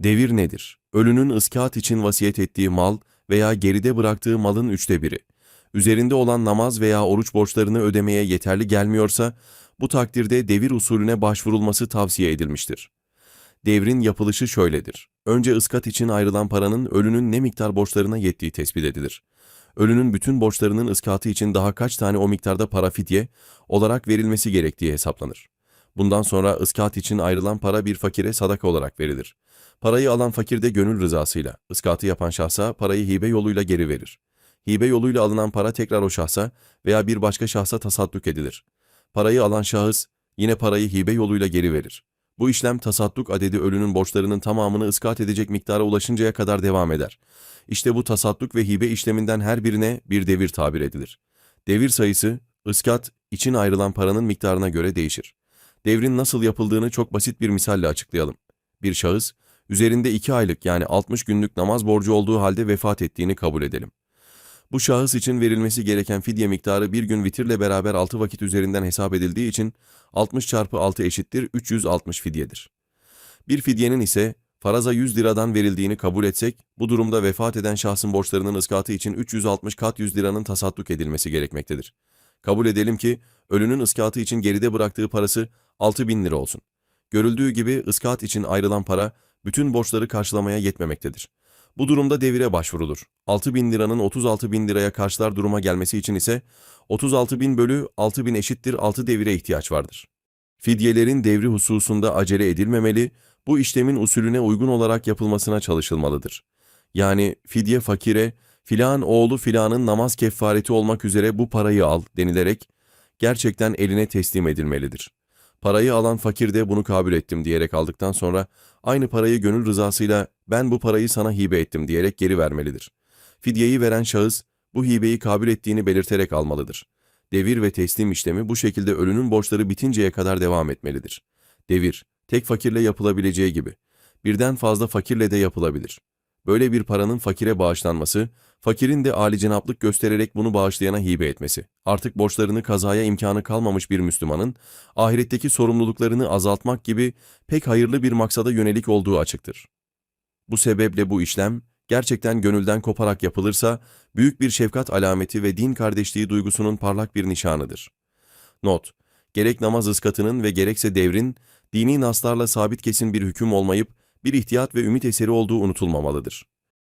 Devir nedir? Ölünün ıskat için vasiyet ettiği mal veya geride bıraktığı malın üçte biri. Üzerinde olan namaz veya oruç borçlarını ödemeye yeterli gelmiyorsa, bu takdirde devir usulüne başvurulması tavsiye edilmiştir. Devrin yapılışı şöyledir. Önce ıskat için ayrılan paranın ölünün ne miktar borçlarına yettiği tespit edilir. Ölünün bütün borçlarının ıskatı için daha kaç tane o miktarda para fidye olarak verilmesi gerektiği hesaplanır. Bundan sonra ıskat için ayrılan para bir fakire sadaka olarak verilir. Parayı alan fakir de gönül rızasıyla, ıskatı yapan şahsa parayı hibe yoluyla geri verir. Hibe yoluyla alınan para tekrar o şahsa veya bir başka şahsa tasadduk edilir. Parayı alan şahıs yine parayı hibe yoluyla geri verir. Bu işlem tasadduk adedi ölünün borçlarının tamamını ıskat edecek miktara ulaşıncaya kadar devam eder. İşte bu tasadduk ve hibe işleminden her birine bir devir tabir edilir. Devir sayısı, ıskat, için ayrılan paranın miktarına göre değişir. Devrin nasıl yapıldığını çok basit bir misalle açıklayalım. Bir şahıs, üzerinde 2 aylık yani 60 günlük namaz borcu olduğu halde vefat ettiğini kabul edelim. Bu şahıs için verilmesi gereken fidye miktarı bir gün vitirle beraber 6 vakit üzerinden hesap edildiği için 60 çarpı 6 eşittir 360 fidyedir. Bir fidyenin ise faraza 100 liradan verildiğini kabul etsek, bu durumda vefat eden şahsın borçlarının ıskatı için 360 kat 100 liranın tasadduk edilmesi gerekmektedir. Kabul edelim ki ölünün ıskatı için geride bıraktığı parası 6000 lira olsun. Görüldüğü gibi ıskat için ayrılan para bütün borçları karşılamaya yetmemektedir. Bu durumda devire başvurulur. 6 bin liranın 36 bin liraya karşılar duruma gelmesi için ise 36 bin bölü 6 bin eşittir 6 devire ihtiyaç vardır. Fidyelerin devri hususunda acele edilmemeli, bu işlemin usulüne uygun olarak yapılmasına çalışılmalıdır. Yani fidye fakire, filan oğlu filanın namaz kefareti olmak üzere bu parayı al denilerek gerçekten eline teslim edilmelidir. Parayı alan fakir de bunu kabul ettim diyerek aldıktan sonra aynı parayı gönül rızasıyla ben bu parayı sana hibe ettim diyerek geri vermelidir. Fidyeyi veren şahıs bu hibeyi kabul ettiğini belirterek almalıdır. Devir ve teslim işlemi bu şekilde ölünün borçları bitinceye kadar devam etmelidir. Devir, tek fakirle yapılabileceği gibi, birden fazla fakirle de yapılabilir. Böyle bir paranın fakire bağışlanması, fakirin de âlicenaplık göstererek bunu bağışlayana hibe etmesi, artık borçlarını kazaya imkanı kalmamış bir Müslümanın, ahiretteki sorumluluklarını azaltmak gibi pek hayırlı bir maksada yönelik olduğu açıktır. Bu sebeple bu işlem, gerçekten gönülden koparak yapılırsa, büyük bir şefkat alameti ve din kardeşliği duygusunun parlak bir nişanıdır. Not: Gerek namaz ıskatının ve gerekse devrin, dini naslarla sabit kesin bir hüküm olmayıp, bir ihtiyat ve ümit eseri olduğu unutulmamalıdır.